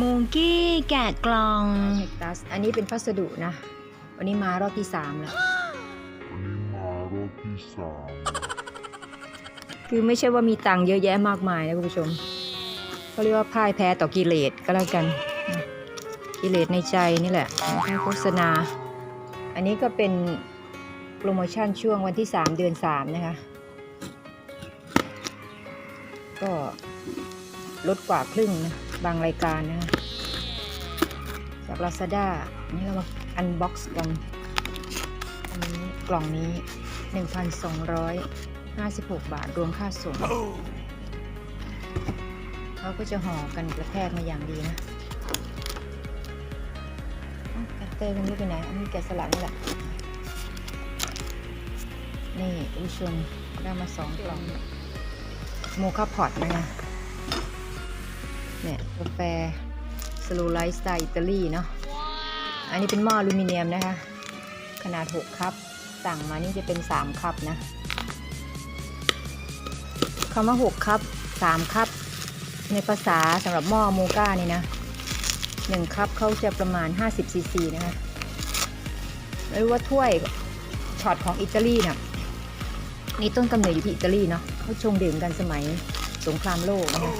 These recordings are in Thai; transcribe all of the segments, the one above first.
มูกี้แกะกล่องแคคตัสอันนี้เป็นพัสดุนะ วันนี้มารอบที่สามแล้ววันนี้มารอบที่สามคือไม่ใช่ว่ามีตังค์เยอะแยะมากมายนะคุณผู้ชมเขาเรียกว่าพ่ายแพ้ต่อกิเลสก็แล้วกันนะกิเลสในใจนี่แหละไม่โฆษณา อันนี้ก็เป็นโปรโมชั่นช่วงวันที่ 3 เดือน 3 นะคะ ก็ลดกว่าครึ่งนะ บางรายการนะจาก Lazada อันนี้เรามาอันบ็อกซ์กันอันนี้กล่องนี้ 1,256 บาทรวมค่าส่งเขาก็จะห่อกันกระแทกมาอย่างดีนะเอ้าแกะเตอร์มันไม่ไปไหน อันนี้แกะสลักนี่แหละ นี่คุชมได้มาสองกล่องโมคาพอตนะคะ เนี่ยกาแฟสโลไลท์สไตล์อิตาลีเนาะอันนี้เป็นหม้ออลูมิเนียมนะคะ ขนาด 6คัพสั่งมานี่จะเป็น 3คัพนะคำว่า 6คัพ3คัพในภาษาสำหรับหม้อโมก้านี่นะ 1คัพเขาจะประมาณ 50ซีซีนะคะไม่รู้ว่าถ้วยช็อตของอิตาลีเนี่ยนี่ต้นกำเนิดอยู่ที่อิตาลีเนาะเขาชงดื่มกันสมัยสงครามโลกนะคะ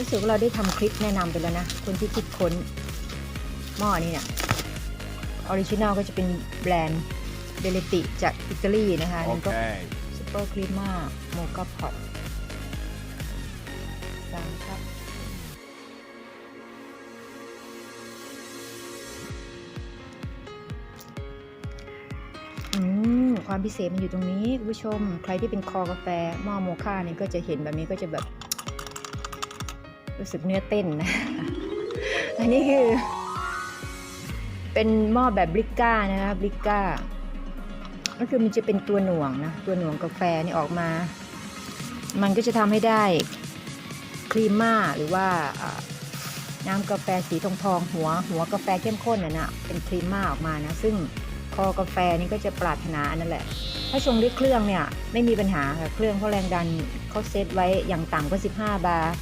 รู้สึกว่าเราได้ทำคลิปแนะนำไปแล้วนะ คนที่คิดค้นหม้อนี่เนี่ยออริจินัลก็จะเป็นแบรนด์เบเลติจากอิตาลีนะคะนั่นก็ Okay. ซูเปอร์ครีมมาโมกาพอตสามครับอืมความพิเศษมันอยู่ตรงนี้คุณผู้ชม ใครที่เป็นคอกาแฟหม้อโมค่าเนี่ยก็จะเห็นแบบนี้ก็จะแบบ รู้สึกเนื้อเต้นนะ อันนี้คือ เป็นหม้อแบบบริก้านะคะบริก้า ก็คือมันจะเป็นตัวหน่วงนะ ตัวหน่วงกาแฟนี่ออกมา มันก็จะทำให้ได้ครีมม่าหรือว่าน้ำกาแฟสีทองทองหัว หัวกาแฟเข้มข้นน่ะนะเป็นครีมม่าออกมานะ ซึ่งคอกาแฟนี่ก็จะปรารถนาอันนั่นแหละ ถ้าชงด้วยเครื่องเนี่ยไม่มีปัญหาค่ะเครื่องเขาแรงดันเขาเซตไว้อย่างต่ำก็ 15 บาร์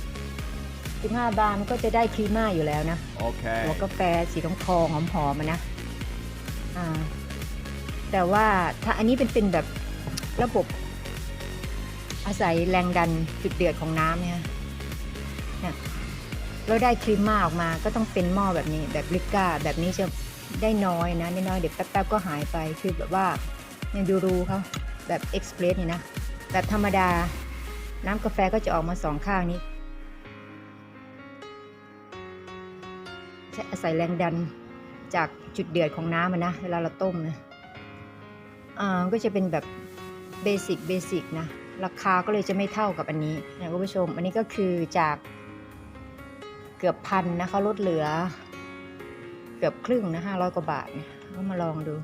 15 บาร์มันก็จะได้ครีมม่าอยู่แล้วนะ Okay. หัวกาแฟสีทองทองหอมหอมๆอะนะอ่าแต่ว่าถ้าอันนี้เป็นเป็นแบบระบบอาศัยแรงดันจุดเดือดของน้ำเนี่ยเนี่ยแล้วได้ครีมมาออกมาก็ต้องเป็นหม้อแบบนี้แบบลิก้า แบบนี้จะได้น้อยนะได้น้อยเดี๋ยวแป๊บๆก็หายไปคือแบบว่าเนี่ยดูรูเขาแบบเอ็กซ์เพรสนี่นะ แบบธรรมดา น้ำกาแฟก็จะออกมาสองข้างนี้ ใช้อาศัยแรงดันจากจุดเดือดของน้ำนะ เวลาเราต้มนะอ่าก็จะเป็นแบบเบสิกเบสิกนะ ราคาก็เลยจะไม่เท่ากับอันนี้นะคุณผู้ชม อันนี้ก็คือจากเกือบพันนะเขาลดเหลือ เกือบครึ่งนะห้าร้อยกว่าบาทก็มาลองดู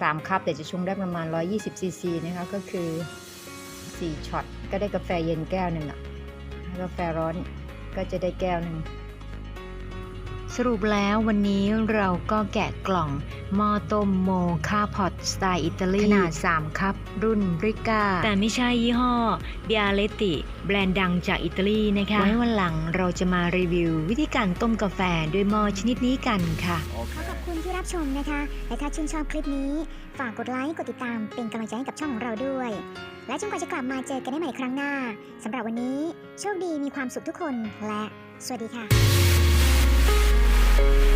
สามคัพแต่จะชงได้ประมาณ 120ซีซีนะคะก็คือ 4ช็อตก็ได้กาแฟเย็นแก้วหนึ่งอะกาแฟร้อนก็จะได้แก้วหนึ่ง สรุปแล้ววันนี้เราก็แกะกล่องหม้อต้มโมคาพอตสไตล์อิตาลีขนาด 3 คัพ รุ่นบริก้า แต่ไม่ใช่ยี่ห้อเบียเลติ แบรนด์ดังจากอิตาลีนะคะ ไว้วันหลังเราจะมารีวิววิธีการต้มกาแฟด้วยหม้อชนิดนี้กันค่ะ ขอขอบคุณที่รับชมนะคะ และถ้าชื่นชอบคลิปนี้ ฝากกดไลค์ กดติดตามเป็นกำลังใจให้กับช่องของเราด้วย และจนกว่าจะกลับมาเจอกันได้ใหม่ครั้งหน้าสำหรับวันนี้ โชคดีมีความสุขทุกคนและ สวัสดีค่ะ thank you